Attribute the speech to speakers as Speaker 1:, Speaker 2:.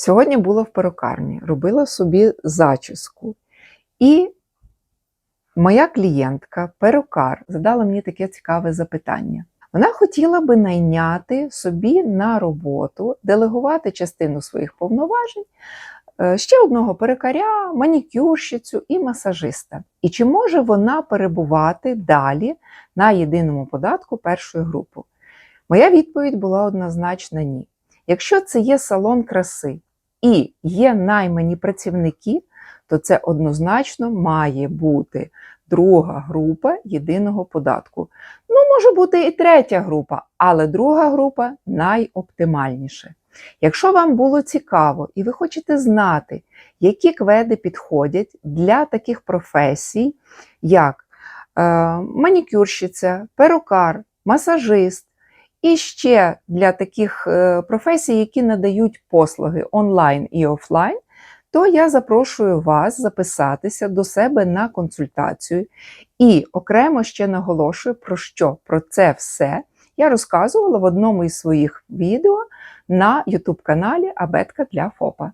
Speaker 1: Сьогодні була в перукарні, робила собі зачіску. І моя клієнтка, перукар, задала мені таке цікаве запитання. Вона хотіла би найняти собі на роботу, делегувати частину своїх повноважень е, ще одного перукаря, манікюрщицю і масажиста. І чи може вона перебувати далі на єдиному податку першої групи? Моя відповідь була однозначно ні. Якщо це є салон краси і є наймані працівники, то це однозначно має бути друга група єдиного податку. Ну, може бути і третя група, але друга група найоптимальніше. Якщо вам було цікаво і ви хочете знати, які кведи підходять для таких професій, як е, манікюрщиця, перукар, масажист, і ще для таких е, професій, які надають послуги онлайн і офлайн, то я запрошую вас записатися до себе на консультацію. І окремо ще наголошую, про що про це все я розказувала в одному із своїх відео на YouTube каналі Абетка для ФОПа.